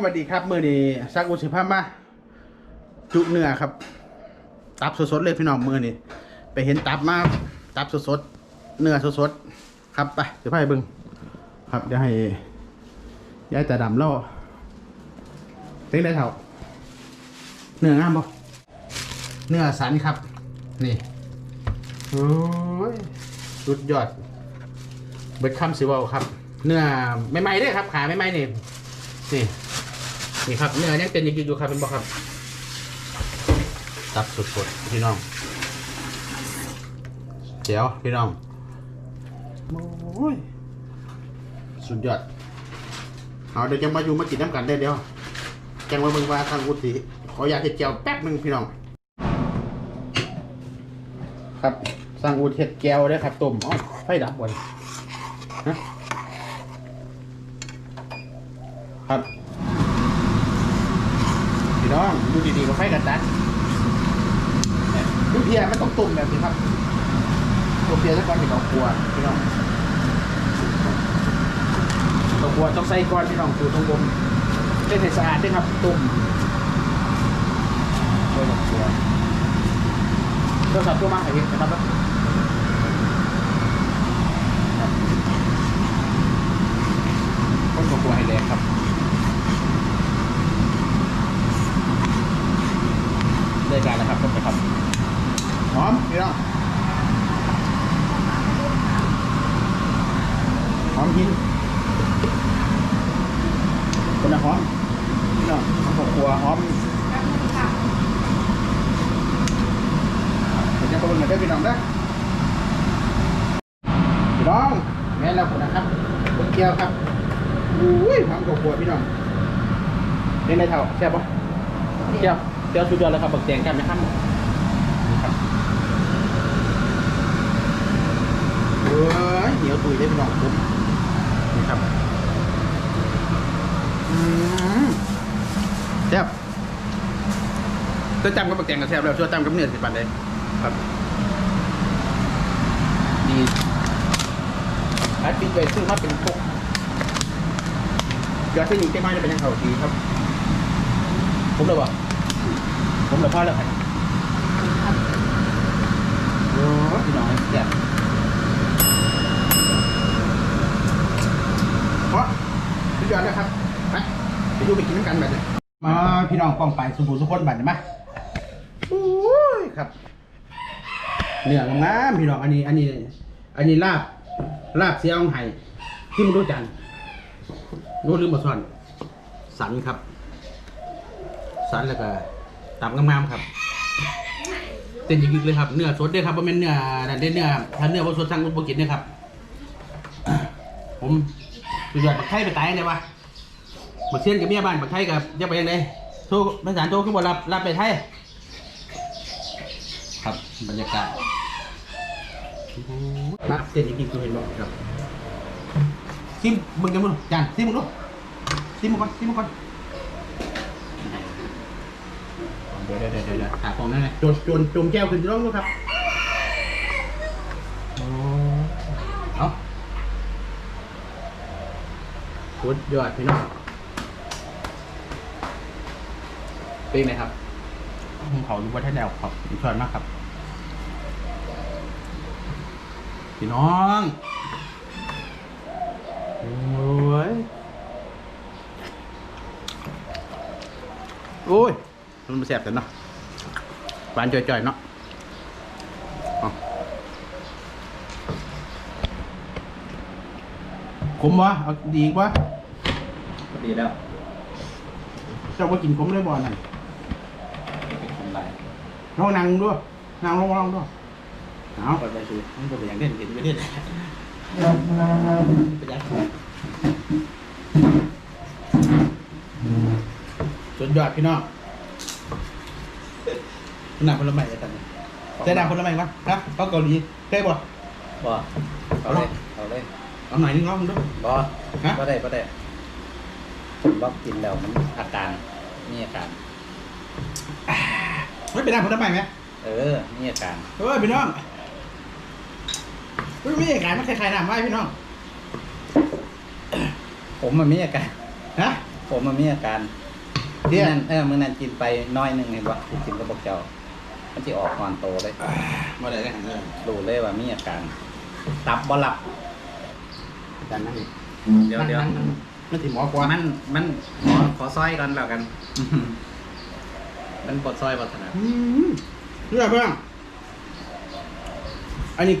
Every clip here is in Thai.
มสวัสดีครับมือนี้สักอุสิภาพมาจุเนื้อครับ ตับสดๆเลยพี่น้องมือนี้ไปเห็นตับมาตับสดๆเนื้อสดๆครับไปเดี๋ยวพาไปเบิ่งครับเดี๋ยวให้ยายตาดำเล่าเต็งได้เท่าเนื้องามบ่เนื้อสันครับ นี่โอ้ยสุดยอดเบิดคำสิเวาครับ เนื้อไม่ไหม้ด้วยครับ ขาไม่ไหม้นี่นี่ นี่ครับเนื้อยังเป็นยังอยู่ครับเป็นบ่ครับ ตับสดๆพี่น้องเจ๋วพี่น้องโอ้ยสุดยอดเอาเดี๋ยวจะมาอยู่มากินน้ำกันได้เดี๋ยวแกงมาเบิ่งว่าทางอุติขออยากเห็ดแก้วแป๊บหนึ่งพี่น้อง ครับสั่งอุดเห็ดแก้วได้ครับต้มอ๋อไฟดับบ่อยฮะครับ พี่น้องดูดีๆก็ไฟกันตัดลูเพียมันต้องตุ่มแบบนี้ครับตัวเพียแล้วก่อนถึงเอาครัวพี่น้องตัวครัวต้องใส่ก้อนพี่น้องสูตรตรงบนเล่นให้สะอาดด้วยครับตุ่มโดยครัวโทรศัพท์ตัวมากให้เห็นนะครับครับคนตัวครัวให้แรงครับ ได้การแล้วครับก็ไปครับ หอมพี่น้องหอมหินคนละหอมพี่น้องหอมครัวหอมเดี๋ยวจะคนเหมือนได้อพี่น้องนะพี่น้องแม่นแล้วคนนะครับคนเกี่ยวครับ อุ้ยหอมครัวพี่น้องเป็นไงเท่าแซ่บปะเกี่ยวเกี่ยวสุดยอดเลยครับบักแตงกันไหมครับนี่ครับเอ้ยเหนียวตุยได้เป็นดอกปุ๊บนี่ครับอืมแซ่บจะจำกับปักแกงกับแซ่บแล้วช่วยจำกับเนื้อสิปันเลยครับดีอัดปิดไปซื้อมาเป็นปุก ยอดที่อยู่ใกล้บ้านจะเป็นยังเขาดีครับ ผมเลยบ่ผมเลยพ่อแล้วครับโอ้ยพี่น้องแซ่บเพราะพี่ยอดนะครับไปไปดูไปกินน้ำกันแบบนี้มาพี่น้องกองไปสุภูสุพนบัตรมโอ้ยครับเนื้องามพี่น้องอันนี้อันนี้ อันนี้ลาบลาบเสียงไห้ที่มันรู้จัก นรู้ลืมบทสอน สันครับ สันแล้วก็ตับงามๆครับ เต้นยิกๆเลยครับ เนื้อสดเด้วยครับเพราะเป็นเนื้อนั่นเด้เนื้อถ้าเนื้อบ่สดสั่งอุปกินเนี่ยครับ ผมสุดยอดบักไทยไปตายเลยวะบักเซียนกับเมียบ้านบักไทยกับยังไปยังไงโทรภาษาโทรขึ้นบนรับรับไปไทยครับบรรยากาศนักเต้นจริงๆคุณเห็นบอกครับ ซิมมึงกันมึงจานซิมมึงลูกซิมมึงก่อนซิมมึงก่อนเดี๋ยวเดี๋ยวเดี๋ยวเดี๋ยวหาของนั่นไงโจนโจนโจมแก้วขึ้นร้องลูกครับโอ้เอาสุดยอดพี่น้องเป็นไงครับผมเขาอยู่ว่าท่านแนวครับมีชอนมากครับ พี่น้อง โอ้ยโอ้ย มันมาแสบกันเนาะ หวานจ่อยๆเนาะเอาขมวะเอาดีอีกวะดีแล้ว เจ้าว่ากินขมได้บ่อนั่นเป็นคนไรลองนั่งด้วยนั่งลองลองด้วยเอาคอยไปดูมันก็เป็นอย่างเล่นเห็นไปเรื่อยไปยัด สุดยอดพี่น้องหนักผลไม้จะตันเจ๊ดำผลไม้ก่อนครับเขาเกาหลีเคยบ่บ่เอาเลยเอาเลยเอาหน่อยนึงองดูบ่ฮะบ่ได้บ่ได้ผมว่ากินแล้วมันอาการมีอาการไม่เป็นน้ำผลไม้ไหมเออมีอาการเออพี่น้อง ไม่มีอาการมันคล้ายๆน้ำไม้พี่น้อง ผมมันมีอาการฮะผผมมันมีอาการเดี๋ยวนั่นเออมื้อนั้นกินไปน้อยหนึงเห็นบ่ที่กินกับพวกเจ้า มันสิออกก่อนโตเลยมาได้ได้หันเลยรู้เลยว่ามีอาการ ตับบ่หลับจานนั่งอีกเดี๋ยวเดี๋ยวนั่งนั่งนั่นที่หมอกว่ามันมันขอขอซอยก่อนแล้วกัน มันบดซอยบดถนัดอืมเรื่องเพื่อนอันนี้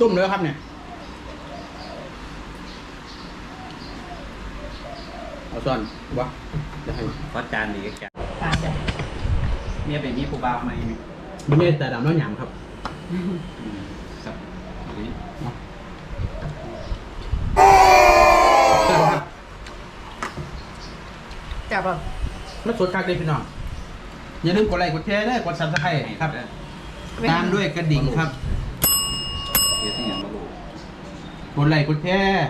ต้มเลยครับเนี่ยเอาส่วนวะเดี๋ยวให้ขอจานดีแกตามจ้ะเมียเป็นมีผู้บ่าวไหมนี่ไม่ได้แต่ดำน้อยหยามครับอืมครับอุ๊ยเจ้าครับจับบ่มันสดคักเลยพี่น้องอย่าลืมกดไลค์กดแชร์ด้วยกดซับสไครต์ครับ ตามด้วยกระดิ่งครับ เดี๋ยวที่อย่างมาลูกกดไลค์กดแชร์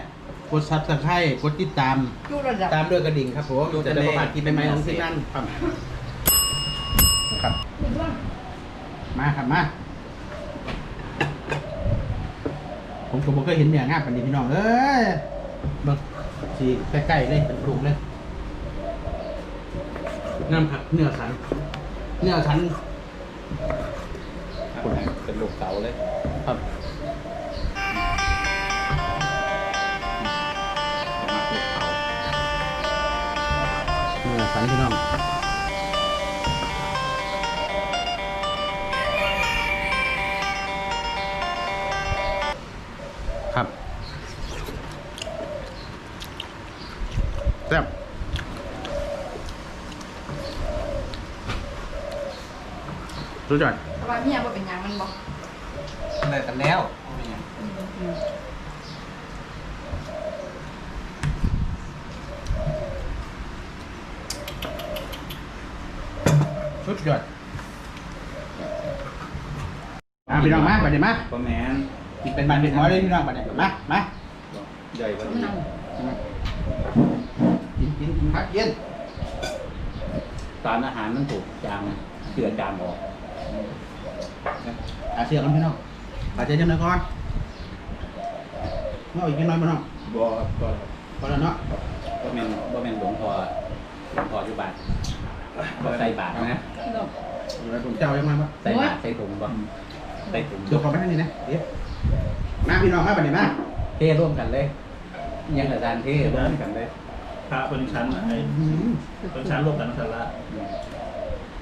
กดซับสไครต์กดติดตาม อยู่ระดับตามด้วยกระดิ่งครับผมจะได้ประกาศกินใหม่ๆของที่นั่นครับครับ มาครับมาผมก็บอกเคยเห็นเนี่ยงามปันนี้พี่น้องเอ้ยเบิ่งสีใกล้ๆเลยเป็นกลุ่มเลยน้ำผักเนื้อสัน เนื้อสันคนเป็นลูกเสาเลย ครับ เนื้อสันพี่น้องครับแซ่บรู้จักเพราะว่าเมียบ่เป็นหยังมันบ่เลิกกันแล้ว สุดยอดอะพี่น้องมาบัดนี้มาก็แมนกินเป็นบันเป็นหมอเลยพี่น้องบัดนี้มามาใหญ่กว่ามันนี้นั่งกินกินกินพักเย็นสารอาหารมันถูกจางเกลือจางออกอาเสียกันพี่น้องอาเจียนนก่อนเมื่ออีกนิดหน้อยมาน้องบ่ก็พอแล้วเนาะก็แม่นบ่แม่นหลวงพ่อหลวงพ่ออยู่บาท บ่ใส่บาทนะเนาะเดี๋ยวผมเจ้ายังไงบ้างใส่บาทใส่ถุงบ่ใส่ถุงเดี๋ยวขอไปทางนี้นะเดี๋ยวมาพี่น้องมาบัดนี้มาเทร่วมกันเลย ยังอาจารย์เทร่วมกันเลยพระเป็นชั้นอะไอ้อืมเป็นชั้นรวมกันชั้นละ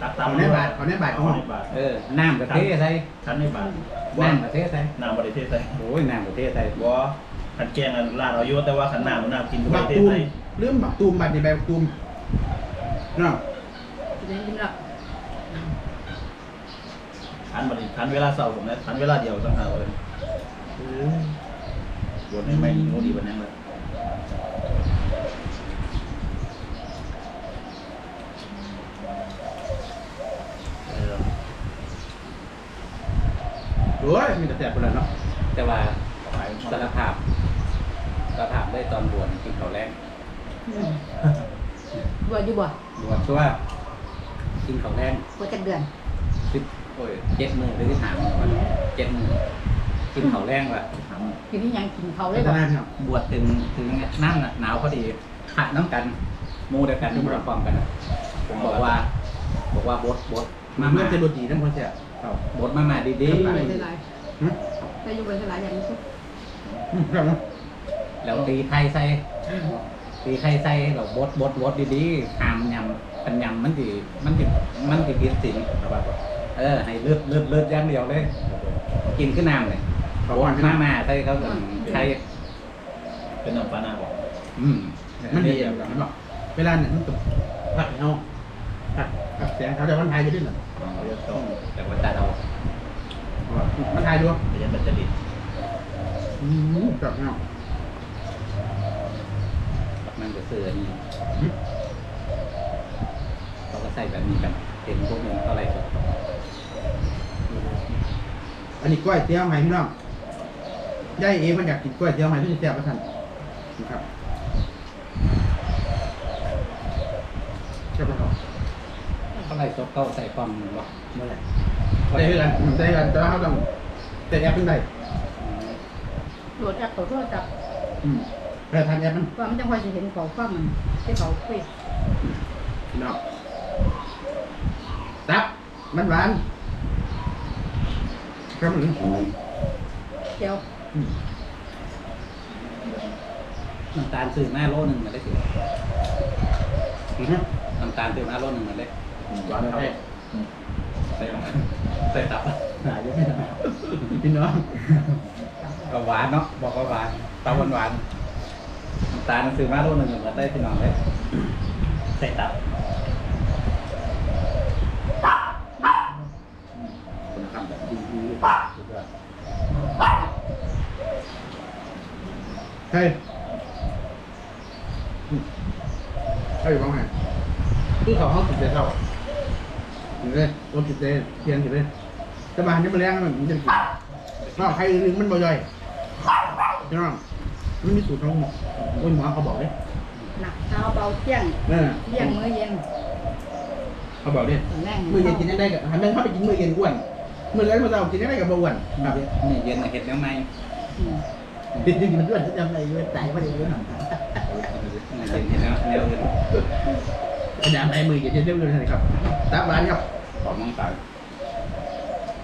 ตักตามเอาในบาทเอาในบาทเอาในบาทเออน้ำกับเทใส่ชั้นในบาทน้ำกับเทใส่น้ำบริเทศไทยโอ้ยน้ำกับเทใส่บ่ขันแกงอันลาดเอาอยุแต่ว่าขันน้ำมันน้ำกินบบัริกเทศตูมไทยลืมบักตูมบัดนี้แบบตูมเนาะ จะได้กินละชั้นบริชั้นเวลาเสาร์ผมนะชั้นเวลาเดียวต้องหาเลยบวชไม่ไม่โมดีวันนั้นเลยโอ้ยมีแต่แสบคนละเนาะแต่ว่าสารภาพสารภาพได้ตอนบวชกินข้าวแรงอืมบ่อยู่บ่บวชชั่ว กินข้าวแรงบ่จักเดือนสิบโอ้ยเจ็ดมือหรือหามือวะเจ็ดมือกินข้าวแรงว่ะกินนี่ยังกินเขาเลไม่ยได้บ่พี่น้องบวชถึงถึงนั่นน่ะหนาวพอดีหักน้ำกันหมูเดียวกันที่เราฟังกันน่ะผมบอกว่า บอกว่าบดบดมามาเมื่มาอจะดูดีทั้งคนเสียบดมามาดีไปหลายอืมๆไปอยู่ไปหลายๆอย่างนี้สุดอืมครับเนาะๆแล้วตีไข่ใส่ ตีไข่ใส่เราบดบดบดดีๆหามยำเป็นยำมันดีมันดีมันดีกินสิงเออ ให้เลือดเลือดเลือดอย่างเดียวเลย กินขึ้นน้ำเลยขอบโอ้คุณพี่น้มาองมาใส่เขากันใครเป็นน้ำปลาหน้าบอกอืมมันดีอย่างนั้นหรอกเวลาเนี่ยมันตกผักเอาผักผักแสงเขาจะมันทายอยู่ด้วยเหรอเขาจะต้องแต่ว่าตาเรามันทายด้วยพยายามจะดิดอืมจับเนาะ มันจะเสือนี่เขาก็ใส่แบบนี้กันเห็นพวกนึงเท่าไหร่ก็อันนี้กล้วยเตี๋ยวไหมพี่น้องยายเอมันอยากกินกล้วยเตี๋ยวไหมที่จะแซ่บประทันนะครับแซ่บประทันเท่าไหร่ซบเขาใส่ความหนึ่งวะเมื่อไหร่ได้ด้วยกันได้กันแต่ว่าเขาต้องแต่แอปเป็นไรโหลดแอปตัวโทรศัพท์อืม ไปทานแอปมันว่ามันจะคอยจะเห็นเขาความมันที่เขาคุยพี่น้องตับมันหวานครับมึงเจียวน้ำตาลซื้อมาโลหนึงมาได้สิอือฮึน้ำตาลซื้อมาโลหนึงมาได้หวานแท้ใส่ใส่ตับหายเยอะไม่ได้พี่น้องก็หวานเนาะบอกว่าหวานตับหวานหวาน ๆน้ำตาลซื้อมาโลหนึ่งเหมาได้พี่น้องเลยใส่ตับคุณภาพแบบดีดีเฮ้ยเฮ้ยบ้างไงคือเขาเขาติดใจเท่าอยู่เลยตัวติดใจเพียงอยู่เลยแต่บานนี้มันแรงมันมันจะกินนอกใครอื่นมันบ่ย่อยพี่น้องมันมีสูตรของหมอ โอ้ยหมอเขาบอกเลยหนักเท้าเบาเที่ยงเออเที่ยงมื้อเย็นเขาบอกเลยแม่งมื้อเย็นกินได้กับหันไปเข้าไปกินมื้อเย็นอ้วนมื้อแรกมื้อเช้ากินได้กับบ่อ้วนครับนี่เย็นน่ะเห็ดแล้วไหมอืมกินกินอ้วนจะอะไรอยู่ตายบ่ได้อยู่นั่นเย็นเห็ดแล้วแนวอื่นอาจารย์ให้มือเย็นเย็นเร็วๆเลยครับตาบานครับขอมองตา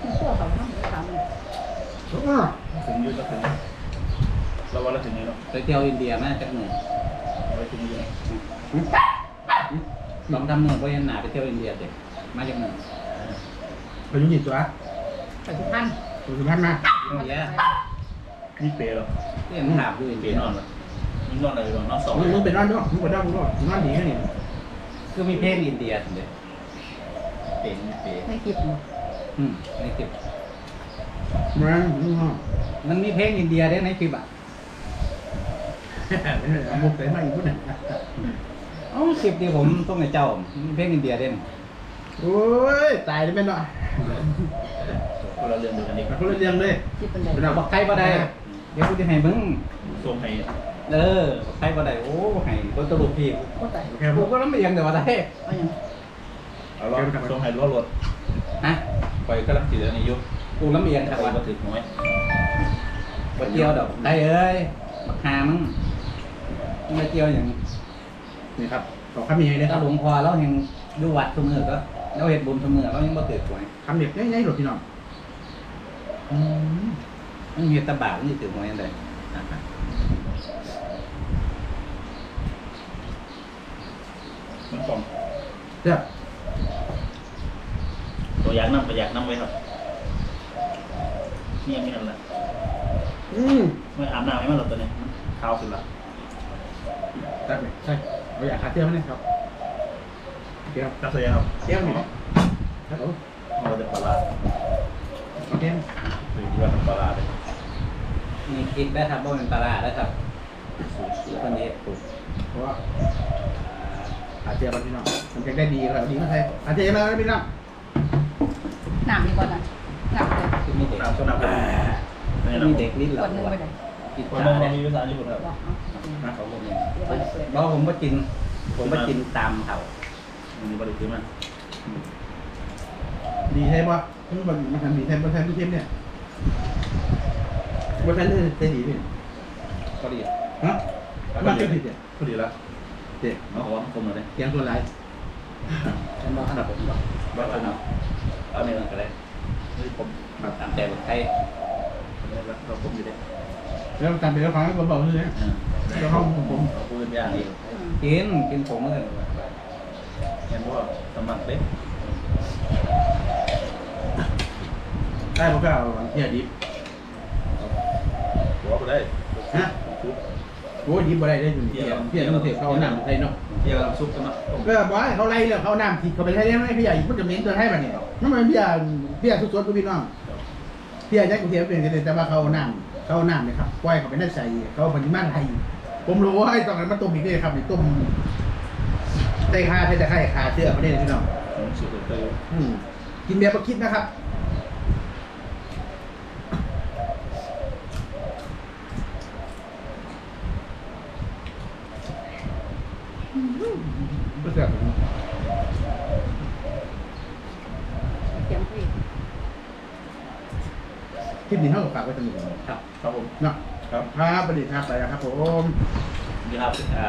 มันชั่วเขาทำเขาทำเลยอ้อถึงอยุทธถึง เราว่าเราถึงนี้เนาะไปเที่ยวอินเดียมาจากเหนือเราถึงอยุทธลองทำเมืองเพราะยันหนาไปเที่ยวอินเดียเด็กมาจากเหนือไปยุ่งยิตัวปฏิพันธ์สุสุพรรณมาอินเดียนี่เปย์หรอที่ยังถามอยู่อินเปเดียย์นอนหรอมึงนอนอะไรบ้างนอนสองมึงมึงเป็นนอนด้วยมึงเป็นนอนมึงด้วยมึงนอนดีแค่นี้คือมีเพลงอินเดียสิเด็กเปย์นี่เปย์ไม่กิบหมดอืมในคลิปมันมึงนอนมันมีเพลงอินเดียด้วยในคลิปอะ มุกใส่มาอีกคนนึงเอ้าคลิปที่ผมส่งให้เจ้าเพลงอินเดียเด้วยโอ้ยตายได้ไหมเนาะคนละเราเรียนดูกันดีคนละเรื่องเลยกิบเป็นไดเป็นเราบอกใครบ่ได้เดี๋ยวกูจะให้มึงส่งให้เออบอกใครบ่ได้โอ้ให้ตัวตลกพี่ก็แต่แค่กูพวกก็ลำเอียงแต่ว่าได้เอาอย่างเอาล้อส่งให้ล้อรถฮะไปก็รับจิตอันนี้ยุบกูลำเอียงคแต่ว่าถึงน้อยบ่เที่ยวดอกได้เอ้ยบักหามึง มึงมาเที่ยวอย่างนี่ครับขอคำนี้เลยคถ้ารับหลวงพ่อเรายังดูวัดทุกมือก็เราเห็นบุญทุกมือเรายังบ่เกิดหวยคำเด็กง่ายๆหรอกพี่น้องอืมมันมีแตะบาปมันสิถือหวยอันใดมันของเจ้าตัวอยากนั่งไปอยากนั่งไว้ครับนี่ยังมีอะไรอืมไม่อาบน้ำให้มันหรอกตัวนี้เท้าสุดละ ตัดเลยใช่เราอยากขาเตี้ยวนี่ครับเตี้ยวตัดเสียครับเตี้ยวนี่ครับผมเราจะปลาโอเคหรือว่าปลาเลยมีคลิกได้ครับบ่เป็นปลาร้าได้ครับสูตรคนนี้ถูกเพราะว่าขาเตี้ยวมันพี่น้องมันจะได้ดีครับดีมากเลยขาเตี้ยวมาแล้วพี่น้องน้ำมีก่อนนะน้ำเลยคือมีเด็กน้ำก็น้ำเลยไม่มีน้ำเด็กลิ้นเหกล่าดหนึ่งวะไปไหน กินคนตามองเนี่ยมีภาษาญี่ปุ่นครับบอกเอานะเขาบอกอย่างเดี๋ยวไปเปิดบอกผมก็กิน ผมก็กินตามเขามีบริษัทมาดีใช่ปะมันมันมันทำดีใช่ปะแทนพี่เทมเนี่ยว่าแทนได้ดีเนี่ยก็ดีฮะมันจะผิดเนี่ยพอดีแล้วเด็กเอาของผมเลยเสียงส่วนไรฉันบอกขนาดผมบอกบ้านผมเอาเอาเนี่ยก็ได้นี่ผมตามใจคนไทยเราผมอยู่เด็ก แล้วตามไปแล้วฟังก็บอกเลยแล้วห้องผมเราพูดยากดีกินกินผมเมื่อเห็นว่าสมัครเด็กได้ผมก็เอาเที่ยดิบหัวไปได้ฮะโอ้ยดิบอะไรได้อยู่เที่ยเที่ยต้องเที่ยเขาหนำใส่เนาะเกี่ยวกับซุปกันเนาะก็บอกให้เขาไล่แล้วเขาน้ำผิดเขาไปใช้ได้ไหมพี่ใหญ่พุทธเมนตัวให้มาเนี่ยนั่นมันพี่ใหญ่พี่ใหญ่สุดๆก็พี่น้องพี่ใหญ่ใช้กุเทียมเป็นแต่ว่าเขาน้ำ เขาน้ำเนี่ยครับปล่อยเขาไปได้ใส่เขาปฏิมาไทยผมรู้ว่าไอ้ตอนนั้นมันต้มอีกเลยครับนี่ต้มใส่ข้าใส่ตะไคร้ขาเชื่อเขาได้พี่น้องผมสุดเลยอืมกินเบียร์ประคิดนะครับ ก็เสียบ เตรียมพี่ คลิป นี้เท่ากับฝากไว้ตรงนี้ครับ ครับผมเนาะครับครับประดิษฐ์ครับไปแล้วครับผมนี่ครับอ่า